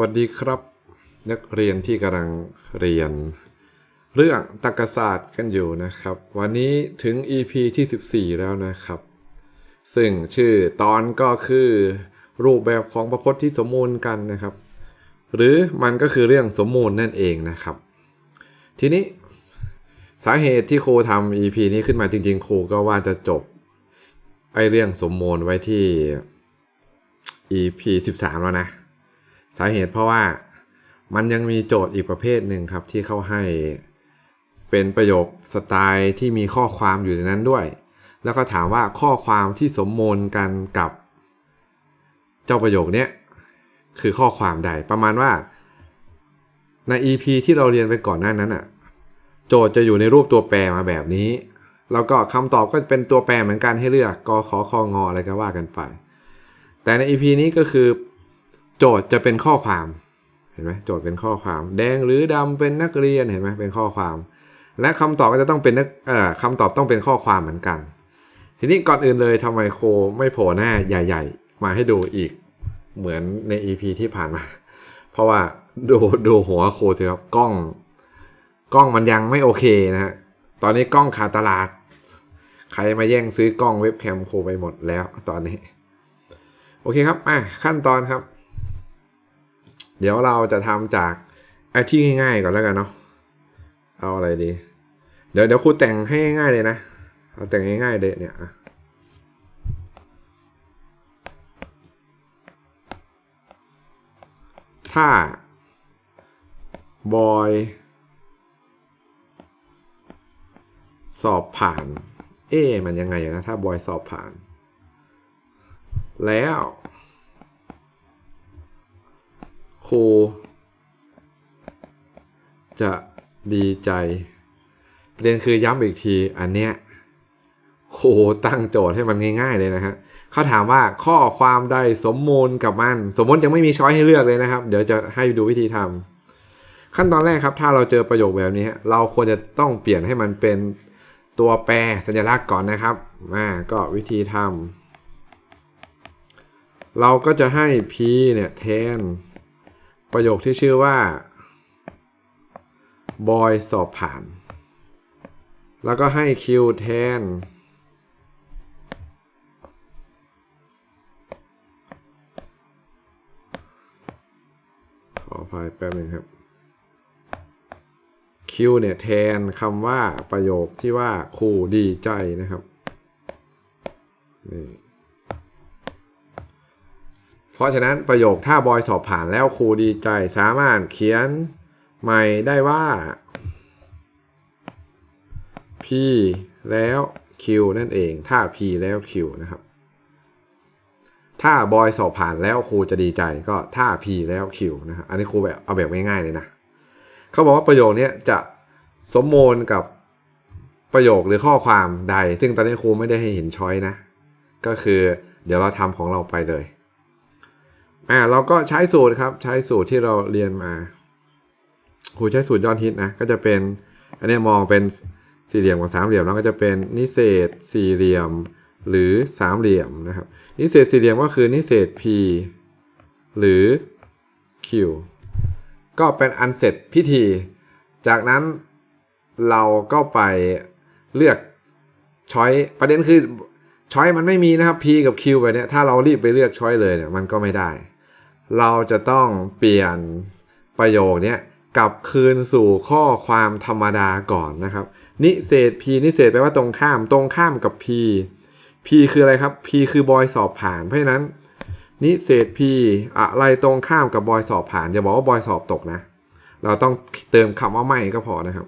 สวัสดีครับ นักเรียนที่กำลังเรียน เรื่องตรรกศาสตร์กันอยู่นะครับ วันนี้ถึง EP ที่ 14 แล้วนะครับ ซึ่งชื่อตอนก็คือรูปแบบของประพจน์ที่สมมูลกันนะครับ หรือมันก็คือเรื่องสมมูลนั่นเองนะครับ ทีนี้สาเหตุที่ครูทำ EP นี้ขึ้นมาจริง ๆ ครูก็ว่าจะจบไอเรื่องสมมูลไว้ที่ EP 13 แล้วนะ สาเหตุเพราะว่ามันยังมีโจทย์อีกประเภทหนึ่งครับที่เขาให้เป็นประโยคสไตล์ที่มีข้อความอยู่ในนั้นด้วย แล้วก็ถามว่าข้อความที่สมมูลกันกับเจ้าประโยคเนี้ยคือข้อความใดประมาณว่าใน EP ที่เราเรียนไปก่อนหน้านั้นอะโจทย์จะอยู่ในรูปตัวแปรมาแบบนี้ แล้วก็คำตอบก็เป็นตัวแปรเหมือนกันให้เลือกกขอคองออะไรก็ว่ากันไป แต่ใน EP นี้ก็คือ โจทย์จะเป็นข้อความเห็นไหมโจทย์เป็นข้อความ แดงหรือดำเป็นนักเรียนเห็นไหมเป็นข้อความ และคำตอบก็จะต้องเป็นนักเอ่อคำตอบต้องเป็นข้อความเหมือนกัน ทีนี้ก่อนอื่นเลยทำไมโคไม่โผล่หน้าใหญ่ ๆ มาให้ดูอีกเหมือนใน EP ที่ผ่านมา เพราะว่าดูดูหัวโคสิครับกล้อง กล้องมันยังไม่โอเคนะฮะตอนนี้กล้องขาดตลาด ใครมาแย่งซื้อกล้องเว็บแคมโคไปหมดแล้วตอนนี้ โอเคครับอะขั้นตอนครับ เดี๋ยวเราจะทำจากไอ้ที่ง่ายๆก่อนแล้วกันเนาะเอาอะไรดี เดี๋ยวเดี๋ยวครูแต่งให้ง่ายๆเลยนะเอาแต่งง่ายๆเลยเนี่ยถ้าบอยสอบผ่าน เอ๊มันยังไงอะนะถ้าบอยสอบผ่าน แล้ว ครู จะดีใจ ประเด็นคือย้ำอีกทีอันเนี้ยครูตั้งโจทย์ให้มันง่าย ๆ เลยนะฮะเขาถามว่าข้อความใดสมมูลกับมัน สมมติยังไม่มีช้อยให้เลือกเลยนะครับ เดี๋ยวจะให้ดูวิธีทำขั้นตอนแรกครับ ถ้าเราเจอประโยคแบบนี้ฮะเราควรจะต้องเปลี่ยนให้มันเป็นตัวแปรสัญลักษณ์ก่อนนะครับมาก็วิธีทำเราก็จะให้ p เนี่ยแทน ประโยคที่ชื่อว่าบอยสอบผ่าน แล้วก็ให้ Q แทน ขออภัยแป๊บนึงครับ Q เนี่ยแทนคำว่าประโยคที่ว่าครูดีใจนะครับ นี่ เพราะฉะนั้นประโยคถ้าบอยสอบผ่านแล้วครูดีใจสามารถเขียนใหม่ได้ว่า P แล้ว Q นั่นเอง ถ้า P แล้ว Q นะครับ ถ้าบอยสอบผ่านแล้วครูจะดีใจก็ถ้า P แล้ว Q นะครับอันนี้ครูแบบเอาแบบง่ายๆเลยนะเขาบอกว่าประโยคนี้จะสมมูลกับประโยคหรือข้อความใด ซึ่งตอนนี้ครูไม่ได้ให้เห็นช้อยนะ ก็คือเดี๋ยวเราทำของเราไปเลย อ่าเราก็ใช้สูตรครับ ใช้สูตรที่เราเรียนมาครูใช้สูตรยอดฮิตนะก็จะเป็นอันนี้มองเป็นสี่เหลี่ยมกับสามเหลี่ยมแล้วก็จะเป็นนิเศษสี่เหลี่ยมหรือสามเหลี่ยมนะครับ นิเศษสี่เหลี่ยมก็คือนิเศษ p หรือ q ก็เป็นอันเสร็จพิธี จากนั้นเราก็ไปเลือกช้อยประเด็นคือช้อยมันไม่มีนะครับ p กับ q ไปเนี่ยถ้าเรารีบไปเลือกช้อยเลยเนี่ยมันก็ไม่ได้ เราจะต้องเปลี่ยนประโยคเนี้ยกลับคืนสู่ข้อความธรรมดาก่อนนะครับ นิเศษ p นิเศษแปลว่าตรงข้ามตรงข้ามกับ p p คืออะไรครับ p คือบอยสอบผ่าน เพราะฉะนั้น นิเศษ p อะไรตรงข้ามกับบอยสอบผ่านอย่าบอกว่าบอยสอบตกนะ เราต้องเติมคำว่าไม่ก็พอนะครับ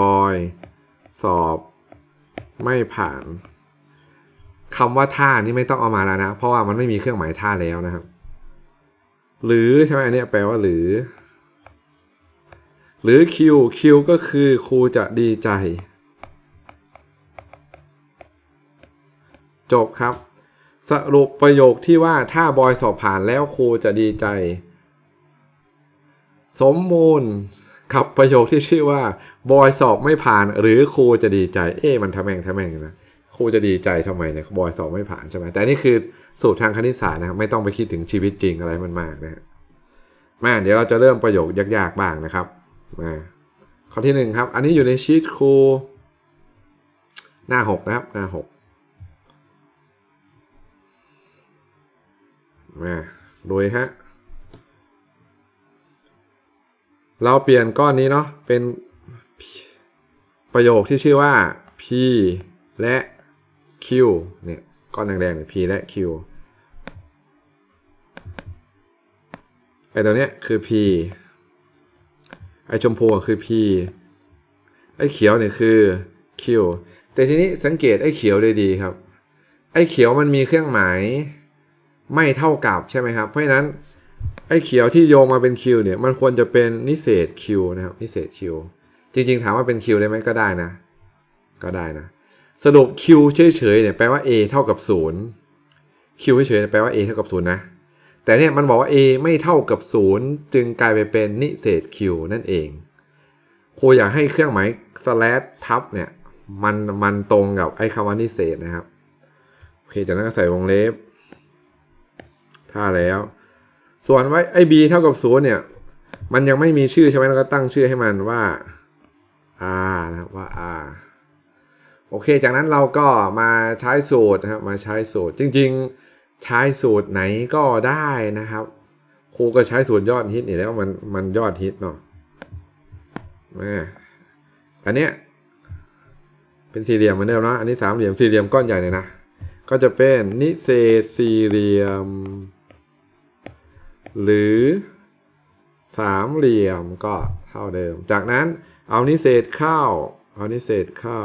บอย สอบ ไม่ผ่าน คำว่าท่านี่ไม่ต้องเอามาแล้วนะ เพราะว่ามันไม่มีเครื่องหมายท่าแล้วนะครับ หรือใช่ไหมอันเนี้ยแปลว่าหรือ หรือ Q Q ก็คือครูจะดีใจ จบครับ สรุปประโยคที่ว่าถ้าบอยสอบผ่านแล้วครูจะดีใจ สมมูลกับประโยคที่ชื่อว่า บอยสอบไม่ผ่านหรือครูจะดีใจ เอ๊ะมันทำแม่งทำแม่งนะ รูจะดีใจทำไมเนี่ยบอยสอบไม่ผ่านใช่ไหมแต่นี่คือสูตรทางคณิตศาสตร์นะครับไม่ต้องไปคิดถึงชีวิตจริงอะไรมันมากนะฮะมาเดี๋ยวเราจะเริ่มประโยคยากๆบ้างนะครับมาข้อที่หนึ่งครับ อันนี้อยู่ในชีตครูหน้าหกนะครับ หน้าหกมาดูฮะ เราเปลี่ยนก้อนนี้เนาะเป็นประโยคที่ชื่อว่า p และ q เนี่ยก้อนแดงๆเนี่ย p และ q ไอตัวเนี้ยคือ p ไอชมพูคือ p ไอเขียวเนี่ยคือ q แต่ทีนี้สังเกตไอเขียวได้ดีครับ ไอเขียวมันมีเครื่องหมายไม่เท่ากับใช่ไหมครับ เพราะฉะนั้นไอเขียวที่โยงมาเป็น q เนี่ยมันควรจะเป็นนิเศษ q นะครับนิเศษ q จริงๆถามว่าเป็น q ได้ไหมก็ได้นะ ก็ได้นะ สรุป q เฉยๆเนี่ยแปลว่า a เท่ากับ 0 q เฉยๆแปลว่า a เท่ากับ 0 นะ แต่เนี่ยมันบอกว่า a ไม่เท่ากับ 0 จึงกลายไปเป็นนิเศษ q นั่นเองครูอยากให้เครื่องหมาย slash ทับเนี่ยมันมันตรงกับไอ้คำว่านิเศษนะครับ โอเค จากนั้นก็ใส่วงเล็บ ถ้าแล้ว ส่วนไว้ไอ้ b เท่ากับ 0 เนี่ย มันยังไม่มีชื่อใช่ไหมเราก็ตั้งชื่อให้มันว่า r นะครับว่า r โอเค จากนั้นเราก็มาใช้สูตรนะครับมาใช้สูตรจริงๆ ใช้สูตรไหนก็ได้นะครับครูก็ใช้สูตรยอดฮิตนี่แล้วมันมันยอดฮิตเนาะมาอันเนี้ยเป็นสี่เหลี่ยมเหมือนเดิมนะอันนี้สามเหลี่ยมสี่เหลี่ยมก้อนใหญ่เลยนะ ก็จะเป็นนิเศษสี่เหลี่ยม หรือสามเหลี่ยมก็เท่าเดิม จากนั้นเอานิเศษเข้าเอานิเศษเข้า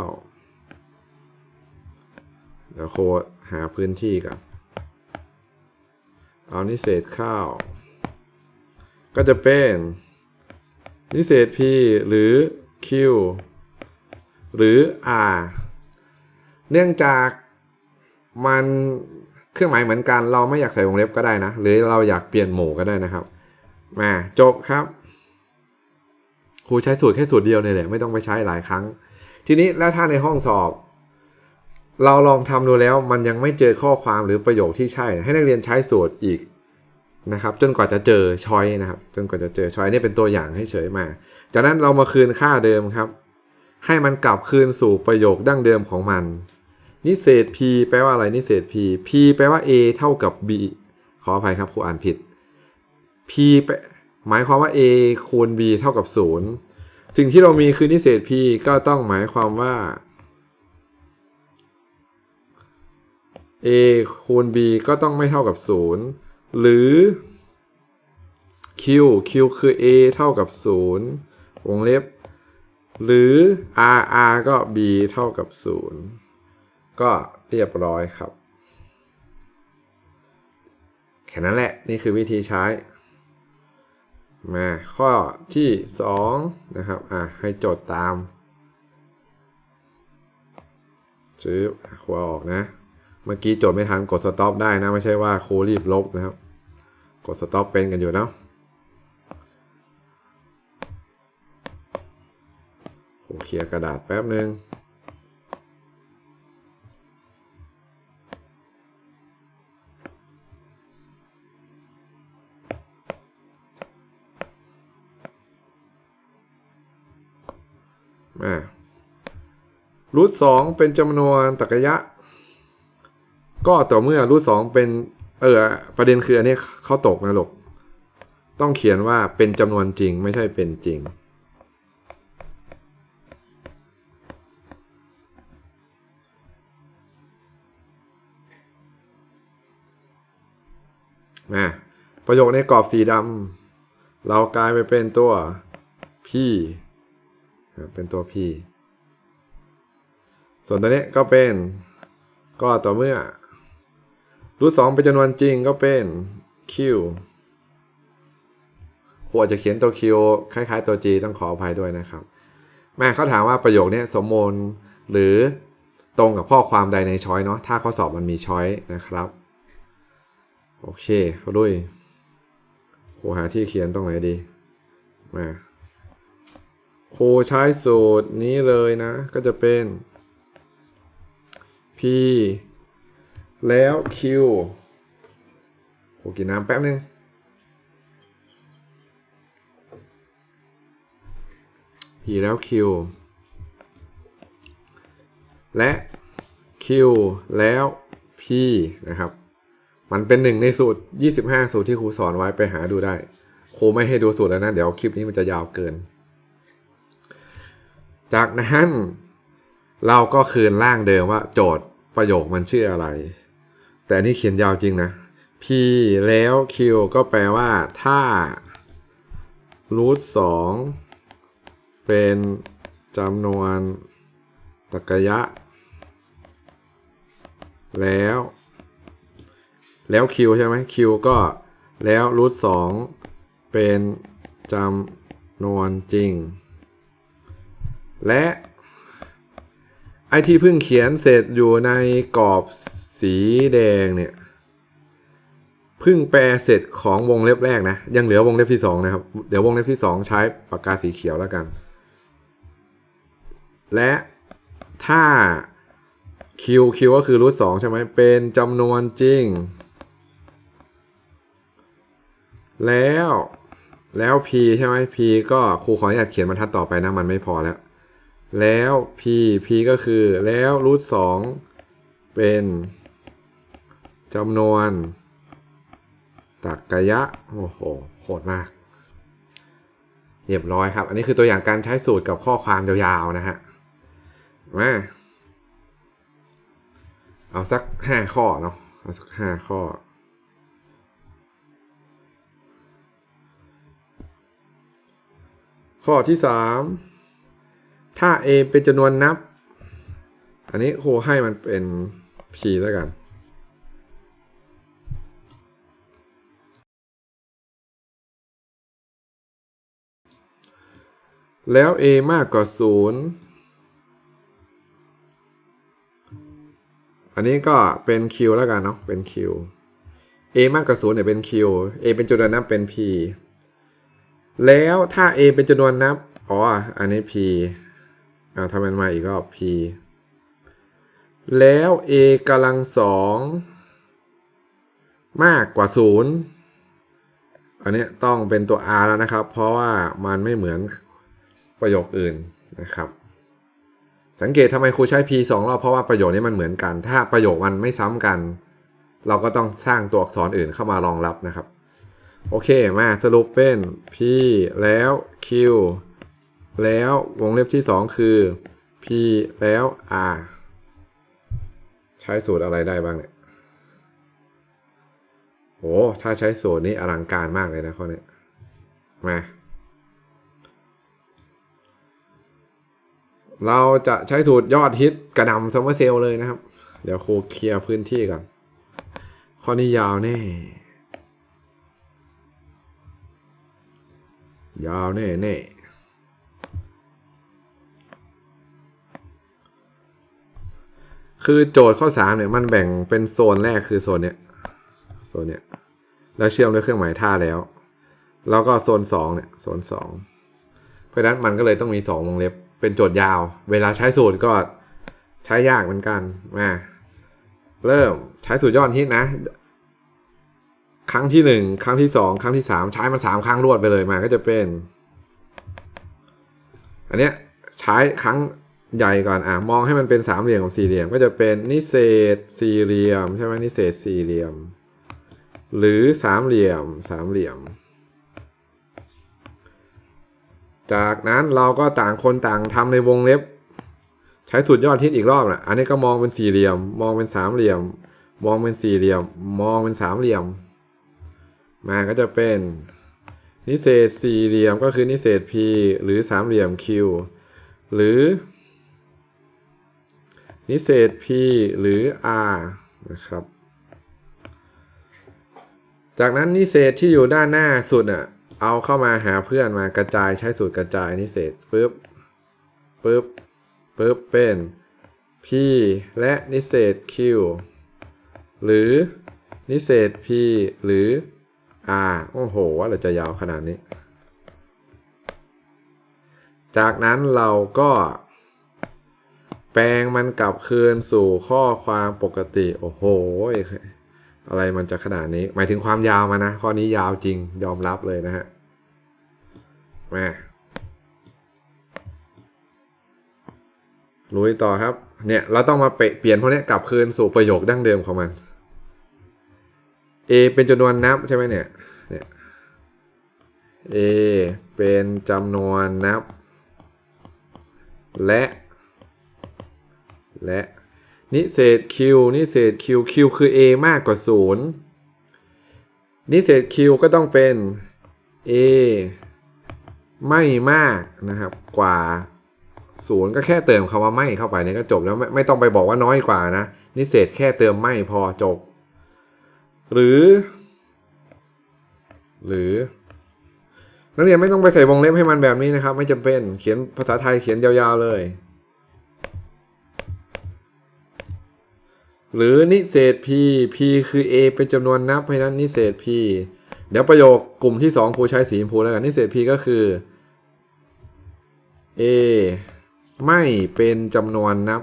เดี๋ยวโคดหาพื้นที่ก่อนเอานิเศษเข้าก็จะเป็นนิเศษ p หรือ q หรือ r เนื่องจากมันเครื่องหมายเหมือนกัน เราไม่อยากใส่วงเล็บก็ได้นะ หรือเราอยากเปลี่ยนหมู่ก็ได้นะครับ มาจบครับ ครูใช้สูตรแค่สูตรเดียวเนี่ยแหละไม่ต้องไปใช้หลายครั้ง ทีนี้แล้วถ้าในห้องสอบ เราลองทำดูแล้วมันยังไม่เจอข้อความหรือประโยคที่ใช่ ให้นักเรียนใช้สูตรอีกนะครับ จนกว่าจะเจอช้อยนะครับ จนกว่าจะเจอช้อยนี่เป็นตัวอย่างให้เฉยมา จากนั้นเรามาคืนค่าเดิมครับ ให้มันกลับคืนสู่ประโยคดั้งเดิมของมัน นิเศษ p แปลว่าอะไรนิเศษ p p แปลว่า a เท่ากับ b ขออภัยครับครูอ่านผิด p แปลหมายความว่า a คูณ b เท่ากับ 0 สิ่งที่เรามีคือนิเศษ p ก็ต้องหมายความว่า a คูณ b ก็ต้องไม่เท่ากับ 0 หรือ q q คือ a เท่ากับ 0 วงเล็บ หรือ r r ก็ b เท่ากับ 0 ก็เรียบร้อยครับ แค่นั้นแหละ นี่คือวิธีใช้ มาข้อที่ 2 นะครับ อะ ให้โจทย์ตามซื้อหัวออกนะ เมื่อกี้โจทย์ไม่ทันกดสต็อปได้นะ ไม่ใช่ว่าครูรีบลบนะครับ กดสต็อปเป็นกันอยู่เนาะครูเคลียกระดาษแป๊บหนึ่งมารูทสองเป็นจำนวนตรรกยะ ก็ต่อเมื่อรูทสองเป็นเออประเด็นคืออันนี้เขาตกนะลูกต้องเขียนว่าเป็นจำนวนจริงไม่ใช่เป็นจริงมาประโยคในกรอบสีดำเรากลายไปเป็นตัวพี่เป็นตัวพี่ส่วนตัวนี้ก็เป็นก็ต่อเมื่อ รูทสองเป็นจำนวนจริงก็เป็น q ครูอาจจะเขียนตัว q คล้าย ๆ ตัว g ต้องขออภัยด้วยนะครับ แม่เขาถามว่าประโยคนี้สมมูลหรือตรงกับข้อความใดในช้อยเนาะถ้าข้อสอบมันมีช้อยนะครับ โอเคด้วยครูหาที่เขียนตรงไหนดีมาครูใช้สูตรนี้เลยนะ ก็จะเป็น p แล้ว q โหกินน้ำแป๊บนึง p แล้ว q และ q แล้ว p นะครับ มันเป็นหนึ่งในสูตร 25 สูตรที่ครูสอนไว้ไปหาดูได้ ครูไม่ให้ดูสูตรแล้วนะ เดี๋ยวคลิปนี้มันจะยาวเกิน จากนั้นเราก็คืนร่างเดิมว่าโจทย์ประโยคมันชื่ออะไร แต่นนี่เขียนยาวจริงนะ p แล้ว q ก็แปลว่าถ้ารูทสองเป็นจำนวนตรรกะยะ แล้ว แล้ว q ใช่ไหม q ก็แล้วรูทสองเป็นจำนวนจริง และไอที่เพิ่งเขียนเสร็จอยู่ในกรอบ สีแดงเนี่ยเพิ่งแปลเสร็จของวงเล็บแรกนะ ยังเหลือวงเล็บที่สองนะครับ เดี๋ยววงเล็บที่สองใช้ปากกาสีเขียวแล้วกัน และถ้า q q ก็คือรูทสองใช่ไหมเป็นจำนวนจริง แล้วแล้ว p ใช่ไหม p ก็ครูขออนุญาตเขียนบรรทัดต่อไปนะ มันไม่พอแล้ว แล้ว p p ก็คือแล้วรูทสองเป็น จำนวนตรรกะยะ โอ้โห โหดมากเรียบร้อยครับ อันนี้คือตัวอย่างการใช้สูตรกับข้อความยาวๆนะฮะ มา เอาสักห้าข้อเนาะ เอาสักห้าข้อ ข้อที่สามถ้า a เป็นจำนวนนับ อันนี้ครูให้มันเป็น p แล้วกัน แล้ว a มากกว่า 0 อันนี้ก็เป็น q แล้วกันเนาะเป็น q a มากกว่า0เนี่ยเป็น q a เป็นจำนวนนับเป็น p แล้วถ้า a เป็นจำนวนนับ อ๋อ อันนี้ p อ่าทำมันมาอีกรอบ p แล้ว a กำลังสองมากกว่า 0 อันนี้ต้องเป็นตัว r แล้วนะครับ เพราะว่ามันไม่เหมือน ประโยคอื่นนะครับ สังเกตทำไมครูใช้ p สองรอบเพราะว่าประโยคนี้มันเหมือนกัน ถ้าประโยคมันไม่ซ้ำกัน เราก็ต้องสร้างตัวอักษรอื่นเข้ามารองรับนะครับ โอเคมาสรุปเป็น p แล้ว q แล้ววงเล็บที่ 2 คือ p แล้ว r ใช้สูตรอะไรได้บ้างเนี่ยโอ้ถ้าใช้สูตรนี้อลังการมากเลยนะข้อนี้มา เราจะใช้สูตรยอดฮิตกระนำซัมเมอร์เซลเลยนะครับ เดี๋ยวโคเคลียร์พื้นที่ก่อน ข้อนี้ยาวแน่ ยาวแน่แน่คือโจทย์ข้อสามเนี่ยมันแบ่งเป็นโซนแรกคือโซนเนี้ยโซนเนี้ยแล้วเชื่อมด้วยเครื่องหมายท่าแล้ว แล้วก็โซนสองเนี่ยโซนสองเพราะฉะนั้นมันก็เลยต้องมีสองวงเล็บ เป็นโจทย์ยาว เวลาใช้สูตรก็ใช้ยากเหมือนกันมาเริ่มใช้สูตรยอดฮิตนะ ครั้งที่หนึ่งครั้งที่สองครั้งที่สามใช้มาสามครั้งรวดไปเลยมาก็จะเป็น อันเนี้ยใช้ครั้งใหญ่ก่อนอะมองให้มันเป็นสามเหลี่ยมกับสี่เหลี่ยมก็จะเป็นนิเศษสี่เหลี่ยมใช่ไหมนิเศษสี่เหลี่ยม หรือสามเหลี่ยมสามเหลี่ยม จากนั้นเราก็ต่างคนต่างทำในวงเล็บ ใช้สูตรยอดฮิตอีกรอบนะอันนี้ก็มองเป็นสี่เหลี่ยม มองเป็นสามเหลี่ยม มองเป็นสี่เหลี่ยม มองเป็นสามเหลี่ยม มาก็จะเป็นนิเศษสี่เหลี่ยมก็คือนิเศษ p หรือสามเหลี่ยม q หรือ นิเศษ p หรือ r นะครับ จากนั้นนิเศษที่อยู่ด้านหน้าสุดอะ เอาเข้ามาหาเพื่อนมากระจายใช้สูตรกระจายนิเศษปึ๊บปึ๊บปึ๊บเป็น p และนิเศษ q หรือนิเศษ p หรือ r โอ้โหว่าเราจะยาวขนาดนี้ จากนั้นเราก็แปลงมันกลับคืนสู่ข้อความปกติ โอ้โห อะไรมันจะขนาดนี้ หมายถึงความยาวมานะ ข้อนี้ยาวจริงยอมรับเลยนะฮะมาลุยต่อครับ เนี่ยเราต้องมาเปเปลี่ยนพวกนี้กลับคืนสู่ประโยคดั้งเดิมของมัน A เป็นจำนวนนับใช่ไหมเนี่ย เนี่ย A เป็นจำนวนนับ และ และ นิเศษ q นิเศษ q q คือ a มากกว่า 0 นิเศษ q ก็ต้องเป็น a ไม่มากนะครับกว่า 0 ก็แค่เติมคำว่าไม่เข้าไปเนี่ยก็จบแล้วไม่ไม่ต้องไปบอกว่าน้อยกว่านะ นิเศษแค่เติมไม่พอจบ หรือ หรือนักเรียนไม่ต้องไปใส่วงเล็บให้มันแบบนี้นะครับ ไม่จำเป็นเขียนภาษาไทยเขียนยาวๆเลย หรือนิเศษ p p คือ a เป็นจำนวนนับเพราะฉะนั้นนิเศษ p เดี๋ยวประโยคกลุ่มที่สองครูใช้สีชมพูแล้วกันนิเศษ p ก็คือ a ไม่เป็นจำนวนนับ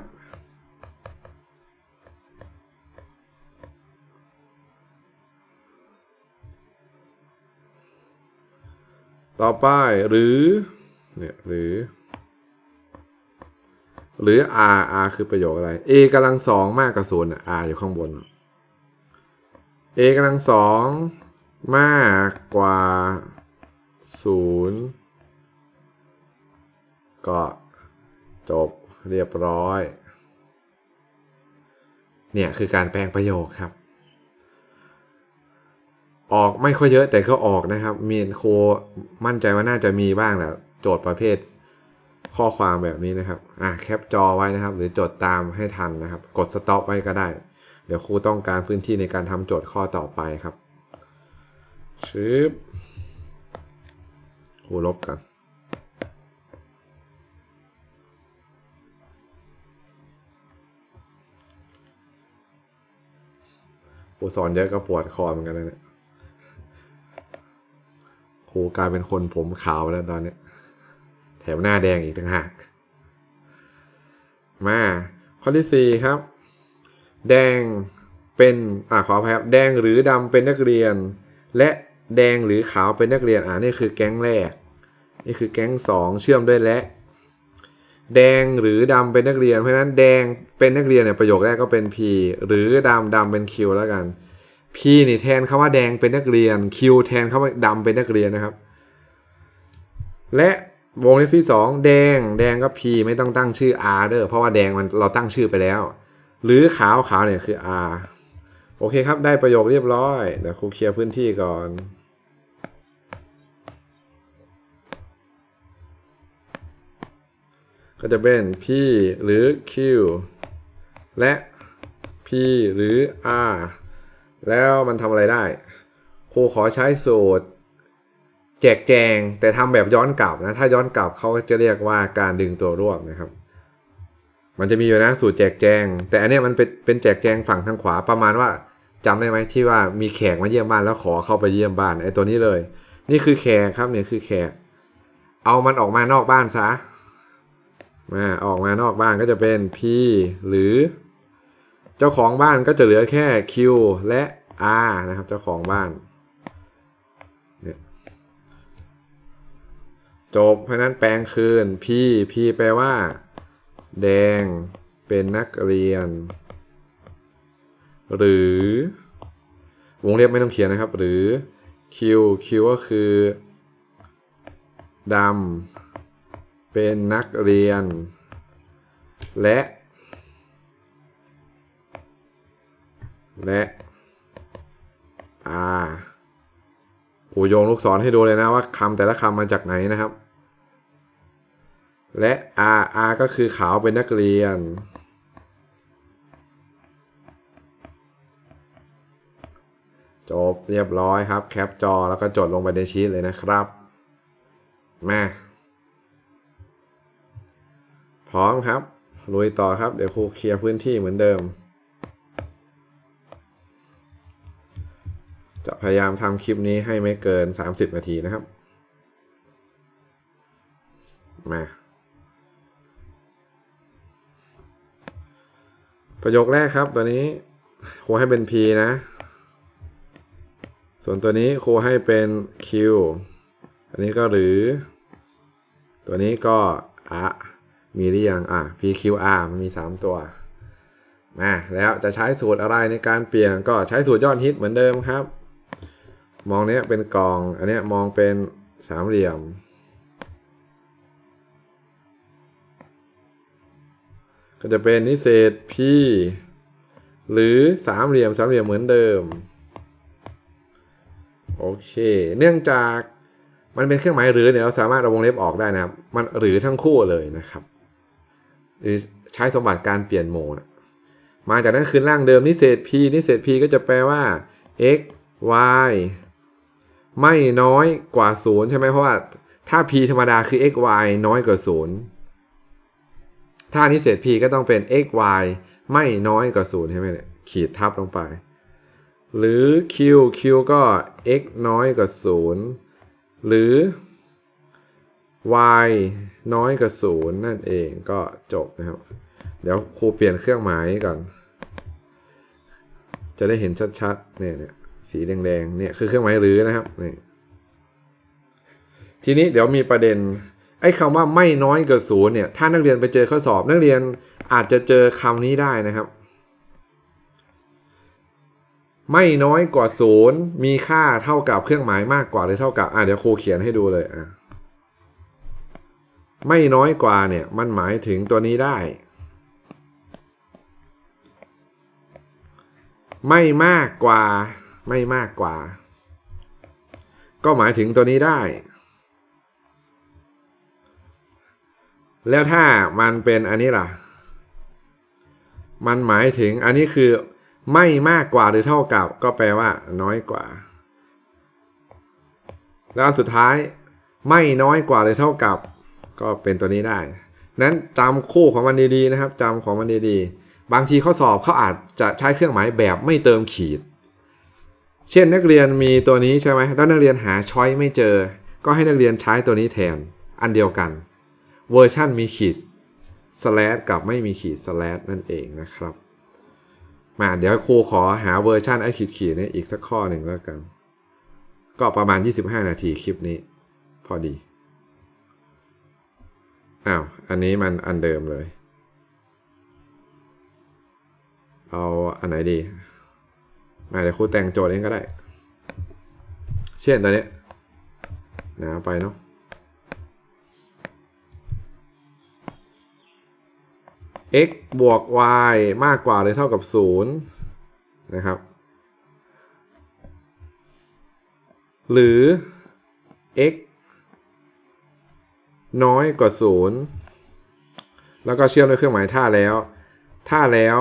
ต่อไปหรือเนี่ยหรือ หรือ r r คือประโยคอะไร a กำลังสองมากกว่าศูนย์ r อยู่ข้างบน a กำลังสองมากกว่าศูนย์ก็จบเรียบร้อย เนี่ยคือการแปลงประโยคครับ ออกไม่ค่อยเยอะแต่ก็ออกนะครับ มีโคมั่นใจว่าน่าจะมีบ้างแหละโจทย์ประเภท ข้อความแบบนี้นะครับ อะแคปจอไว้นะครับ หรือจดตามให้ทันนะครับ กดสต็อปไว้ก็ได้ เดี๋ยวครูต้องการพื้นที่ในการทำโจทย์ข้อต่อไปครับชึบครูลบกันครูสอนเยอะก็ปวดคอเหมือนกันนะเนี่ยครูกลายเป็นคนผมขาวแล้วตอนนี้ แถมหน้าแดงอีกต่างหาก มาข้อที่สี่ครับ แดงเป็นอ่าขออภัยครับแดงหรือดำเป็นนักเรียน และแดงหรือขาวเป็นนักเรียนอ่านี่คือแก๊งแรก นี่คือแก๊งสองเชื่อมด้วยและ แดงหรือดำเป็นนักเรียนเพราะฉะนั้นแดงเป็นนักเรียนเนี่ยประโยคแรกก็เป็น P หรือดำดำเป็น Q แล้วกัน P นี่แทนคำว่าแดงเป็นนักเรียน Q แทนคำว่าดำเป็นนักเรียนนะครับ และ วงเล็บที่ 2 แดง แดงก็ P ไม่ต้องตั้งชื่อ R เด้อเพราะว่าแดงมันเราตั้งชื่อไปแล้ว หรือขาวขาวเนี่ยคือ R โอเคครับ ได้ประโยคเรียบร้อย เดี๋ยวครูเคลียร์พื้นที่ก่อนก็จะเป็น P หรือ Q และ P หรือ R แล้วมันทำอะไรได้ ครูขอใช้สูตร จกแจงแต่ทำแบบย้อนกลับนะ ถ้าย้อนกลับเขาจะเรียกว่าการดึงตัวรวบนะครับ มันจะมีอยู่นะสูตรแจกแจง แต่อันนี้มันเป็นเป็นแจกแจงฝั่งทางขวาประมาณว่าจำได้ไหมที่ว่ามีแขกมาเยี่ยมบ้านแล้วขอเข้าไปเยี่ยมบ้านไอ้ตัวนี้เลย นี่คือแขกครับเนี่ยคือแขก เอามันออกมานอกบ้านซะมาออกมานอกบ้านก็จะเป็น P หรือ เจ้าของบ้านก็จะเหลือแค่ Q และ R นะครับ เจ้าของบ้าน จบ เพราะนั้นแปลงคืน P P แปลว่า แดงเป็นนักเรียน หรือ วงเล็บไม่ต้องเขียนนะครับ หรือ Q Q ก็คือดำเป็นนักเรียน และ และ R กูโยงลูกศรให้ดูเลยนะว่าคำแต่ละคำมาจากไหนนะครับ และ R R ก็คือขาวเป็นนักเรียน จบเรียบร้อยครับ แคปจอแล้วก็จดลงไปในชีตเลยนะครับ มาพร้อมครับ ลุยต่อครับ เดี๋ยวครูเคลียร์พื้นที่เหมือนเดิม จะพยายามทำคลิปนี้ให้ไม่เกิน 30 นาทีนะครับ มา ประโยคแรกครับตัวนี้ครูให้เป็น P นะ ส่วนตัวนี้ครูให้เป็น Q อันนี้ก็หรือ ตัวนี้ก็อะมีหรือยังอะ PQR มันมี 3 ตัวมาแล้วจะใช้สูตรอะไรในการเปลี่ยนก็ใช้สูตรยอดฮิตเหมือนเดิมครับ มองเนี้ยเป็นกล่อง อันเนี้ยมองเป็นสามเหลี่ยม ก็จะเป็นนิเศษ P หรือสามเหลี่ยมสามเหลี่ยมเหมือนเดิม โอเค เนื่องจากมันเป็นเครื่องหมายหรือเนี่ยเราสามารถเอาวงเล็บออกได้นะครับ มันหรือทั้งคู่เลยนะครับ หรือใช้สมบัติการเปลี่ยนโหมด มาจากนั้นคือร่างเดิมนิเศษ p นิเศษ p ก็จะแปลว่า x y ไม่น้อยกว่า 0 ใช่ไหมเพราะว่าถ้า p ธรรมดาคือ x y น้อยกว่า 0 ถ้านิเศษ p ก็ต้องเป็น x y ไม่น้อยกว่า0ใช่ไหมเนี่ยขีดทับลงไป หรือ q q ก็ x น้อยกว่า0หรือ y น้อยกว่า0นั่นเองก็จบนะครับ เดี๋ยวครูเปลี่ยนเครื่องหมายก่อน จะได้เห็นชัดๆเนี่ยเนี่ยสีแดงๆเนี่ยคือเครื่องหมายหรือนะครับนี่ทีนี้เดี๋ยวมีประเด็น ไอ้คำว่าไม่น้อยกว่าศูนย์เนี่ย ถ้านักเรียนไปเจอข้อสอบ นักเรียนอาจจะเจอคำนี้ได้นะครับ ไม่น้อยกว่าศูนย์มีค่าเท่ากับเครื่องหมายมากกว่าหรือเท่ากับ อะเดี๋ยวครูเขียนให้ดูเลยอะไม่น้อยกว่าเนี่ย มันหมายถึงตัวนี้ได้ ไม่มากกว่า ไม่มากกว่า ก็หมายถึงตัวนี้ได้ แล้วถ้ามันเป็นอันนี้ล่ะ มันหมายถึงอันนี้คือไม่มากกว่าหรือเท่ากับ ก็แปลว่า น้อยกว่า แล้วสุดท้ายไม่น้อยกว่าหรือเท่ากับ ก็เป็นตัวนี้ได้ นั้นจำคู่ของมันดีๆนะครับจำของมันดีๆ บางทีข้อสอบเขาอาจจะใช้เครื่องหมายแบบไม่เติมขีด เช่นนักเรียนมีตัวนี้ใช่ไหมแล้วนักเรียนหาช้อยไม่เจอ ก็ให้นักเรียนใช้ตัวนี้แทน อันเดียวกัน เวอร์ชันมีขีดสแลดกับไม่มีขีดสแลดนั่นเองนะครับ มาเดี๋ยวครูขอหาเวอร์ชันไอขีดขีดนี้อีกสักข้อหนึ่งแล้วกัน ก็ประมาณ 25 นาทีคลิปนี้ พอดีอ้าวอันนี้มันอันเดิมเลย เอาอันไหนดี มาเดี๋ยวครูแต่งโจทย์เองก็ได้ เช่นตัวนี้นาไปเนาะ x บวก y มากกว่าหรือเท่ากับ 0 นะครับ หรือ x น้อยกว่า 0 แล้วก็เชื่อมด้วยเครื่องหมายท่าแล้วท่าแล้ว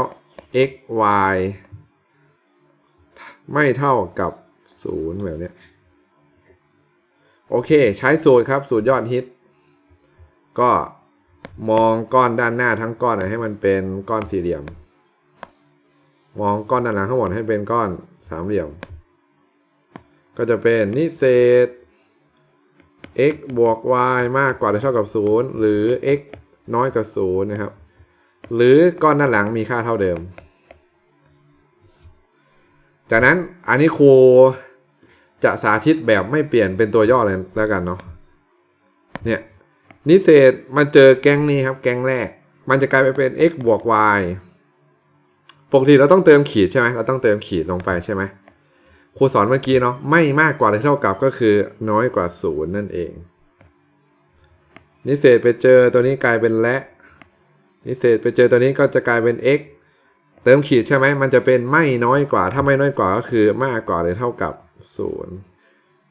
x y ไม่เท่ากับ 0 แบบนี้โอเค ใช้สูตรครับ สูตรยอดฮิต ก็ มองก้อนด้านหน้าทั้งก้อนให้มันเป็นก้อนสี่เหลี่ยม มองก้อนด้านหลังทั้งหมดให้เป็นก้อนสามเหลี่ยม ก็จะเป็นนิเศษ x บวก y มากกว่าหรือเท่ากับ 0 หรือ x น้อยกว่า 0 นะครับ หรือก้อนด้านหลังมีค่าเท่าเดิม จากนั้นอันนี้ครูจะสาธิตแบบไม่เปลี่ยนเป็นตัวย่อเลยแล้วกันเนาะ เนี่ย นิเศษมาเจอแก๊งนี้ครับ แก๊งแรก มันจะกลายไปเป็น x บวก y ปกติเราต้องเติมขีดใช่ไหมเราต้องเติมขีดลงไปใช่ไหมครูสอนเมื่อกี้เนาะไม่มากกว่าหรือเท่ากับก็คือน้อยกว่า 0 นั่นเอง นิเศษไปเจอตัวนี้กลายเป็นและ นิเศษไปเจอตัวนี้ก็จะกลายเป็น x เติมขีดใช่ไหมมันจะเป็นไม่น้อยกว่า ถ้าไม่น้อยกว่าก็คือมากกว่าหรือเท่ากับ 0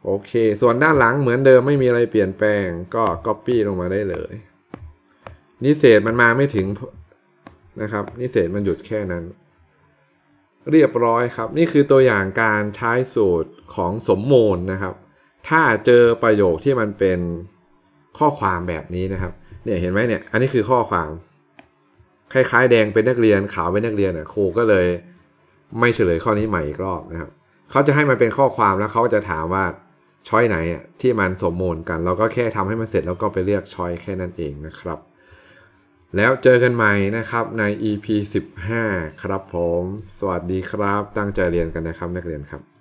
โอเค ส่วนด้านหลังเหมือนเดิมไม่มีอะไรเปลี่ยนแปลงก็ Copy ลงมาได้เลยนิเศษมันมาไม่ถึงนะครับนิเศษมันหยุดแค่นั้น เรียบร้อยครับ นี่คือตัวอย่างการใช้สูตรของสมมูลนะครับ ถ้าเจอประโยคที่มันเป็นข้อความแบบนี้นะครับเนี่ยเห็นไหมเนี่ยอันนี้คือข้อความ คล้ายๆ แดงเป็นนักเรียนขาวเป็นนักเรียนอะครูก็เลยไม่เฉลยข้อนี้ใหม่อีกรอบนะครับเขาจะให้มันเป็นข้อความแล้วเขาจะถามว่า ช้อยไหนอะที่มันสมมูลกัน เราก็แค่ทำให้มันเสร็จแล้วก็ไปเลือกช้อยแค่นั้นเองนะครับ แล้วเจอกันใหม่นะครับใน EP 15 ครับผม สวัสดีครับ ตั้งใจเรียนกันนะครับนักเรียนครับ